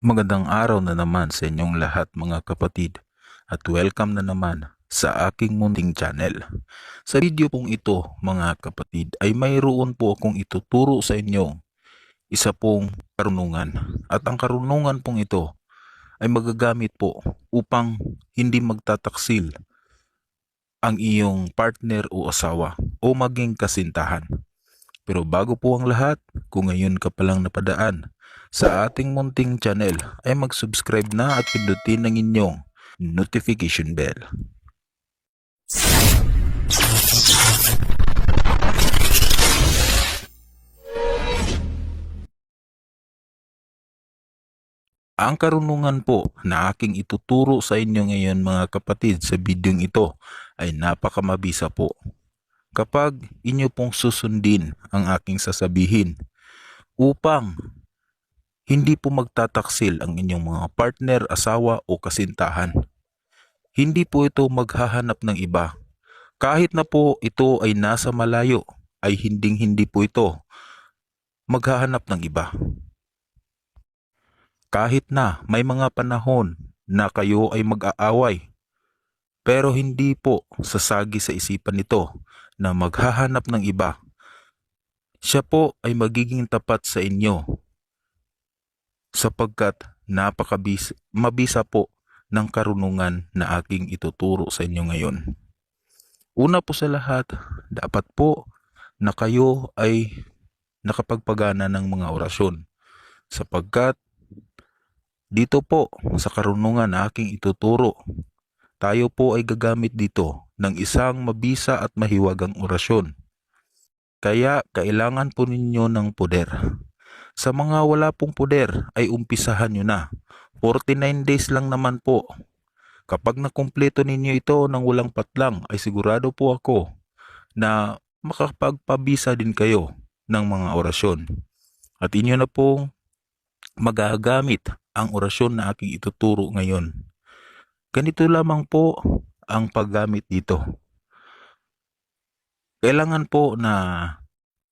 Magandang araw na naman sa inyong lahat mga kapatid at welcome na naman sa aking munting channel. Sa video pong ito mga kapatid ay mayroon po akong ituturo sa inyo isa pong karunungan at ang karunungan pong ito ay magagamit po upang hindi magtataksil ang iyong partner o asawa o maging kasintahan. Pero bago po ang lahat, kung ngayon ka palang napadaan sa ating munting channel ay mag-subscribe na at pindutin ang inyong notification bell. Ang karunungan po na aking ituturo sa inyo ngayon mga kapatid sa bidyong ito ay napakamabisa po. Kapag inyo pong susundin ang aking sasabihin upang hindi po magtataksil ang inyong mga partner, asawa o kasintahan. Hindi po ito maghahanap ng iba. Kahit na po ito ay nasa malayo, ay hinding hindi po ito maghahanap ng iba. Kahit na may mga panahon na kayo ay mag-aaway, pero hindi po sasagi sa isipan nito na maghahanap ng iba. Siya po ay magiging tapat sa inyo sapagkat napakabisa mabisa po ng karunungan na aking ituturo sa inyo ngayon. Una po sa lahat, dapat po na kayo ay nakapagpagana ng mga orasyon sapagkat dito po sa karunungan na aking ituturo, tayo po ay gagamit dito ng isang mabisa at mahiwagang orasyon. Kaya kailangan po ninyo ng poder. Sa mga wala pong poder ay umpisahan nyo na. 49 days lang naman po. Kapag nakumpleto ninyo ito ng walang patlang ay sigurado po ako na makapagpabisa din kayo ng mga orasyon. At inyo na pong magagamit ang orasyon na aking ituturo ngayon. Ganito lamang po ang paggamit dito. Kailangan po na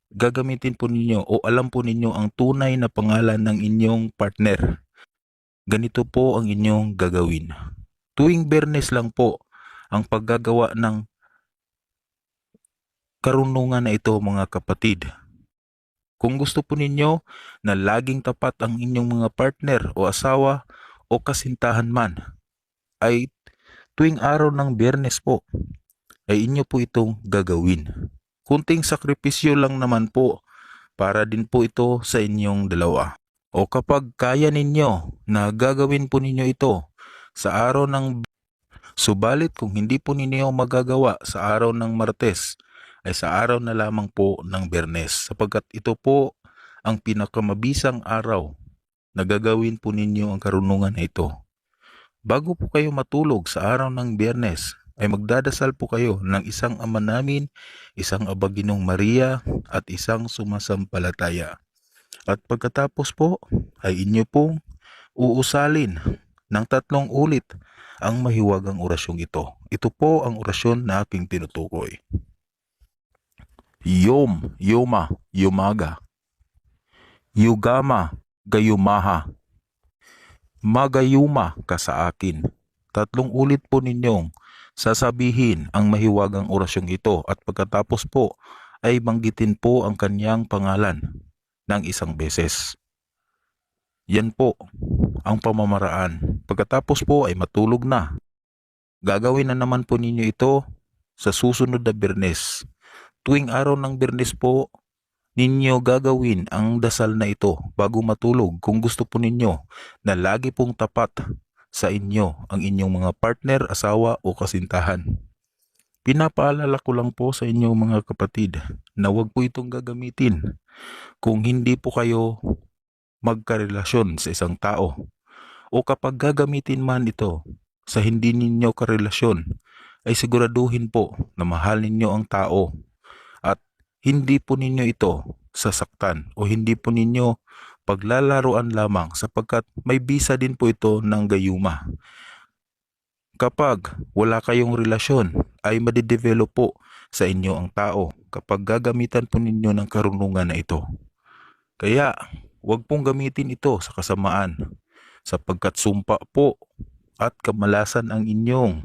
gagamitin po ninyo o alam po ninyo ang tunay na pangalan ng inyong partner. Ganito po ang inyong gagawin. Tuwing bernes lang po ang paggagawa ng karunungan na ito mga kapatid. Kung gusto po ninyo na laging tapat ang inyong mga partner o asawa o kasintahan man, ay tuwing araw ng biyernes po, ay inyo po itong gagawin. Kunting sakripisyo lang naman po para din po ito sa inyong dalawa. O kapag kaya ninyo na gagawin po ninyo ito sa araw ng Subalit kung hindi po ninyo magagawa sa araw ng Martes ay sa araw na lamang po ng Bernes sapagkat ito po ang pinakamabisang araw na gagawin po ninyo ang karunungan na ito. Bago po kayo matulog sa araw ng Biyernes ay magdadasal po kayo ng isang ama namin, isang abaginong Maria at isang sumasampalataya. At pagkatapos po ay inyo pong uusalin ng tatlong ulit ang mahiwagang orasyong ito. Ito po ang orasyon na aking tinutukoy. Yom, Yoma, Yumaga. Yugama, Gayumaha. Magayuma ka sa akin. Tatlong ulit po ninyong sasabihin ang mahiwagang orasyong ito at pagkatapos po ay banggitin po ang kanyang pangalan ng isang beses. Yan po ang pamamaraan. Pagkatapos po ay matulog na. Gagawin na naman po ninyo ito sa susunod na birnes. Tuwing araw ng birnes po, ninyo gagawin ang dasal na ito bago matulog kung gusto po ninyo na lagi pong tapat sa inyo ang inyong mga partner, asawa o kasintahan. Pinapaalala ko lang po sa inyo mga kapatid na huwag po itong gagamitin kung hindi po kayo magkarelasyon sa isang tao. O kapag gagamitin man ito sa hindi ninyo karelasyon, ay siguraduhin po na mahal ninyo ang tao at hindi po ninyo ito sasaktan o hindi po ninyo paglalaruan lamang sapagkat may bisa din po ito ng gayuma. Kapag wala kayong relasyon ay madidevelop po sa inyo ang tao kapag gagamitan po ninyo ng karunungan na ito. Kaya Huwag pong gamitin ito sa kasamaan. sapagkat sumpa po at kamalasan ang inyong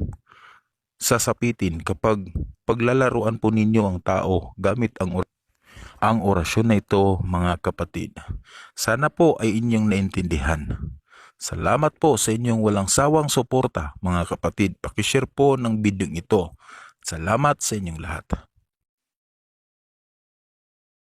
sasapitin kapag paglalaruan po ninyo ang tao gamit ang ang orasyon na ito mga kapatid. Sana po ay inyong naintindihan. Salamat po sa inyong walang sawang suporta mga kapatid. Pakishare po ng video ito. Salamat sa inyong lahat.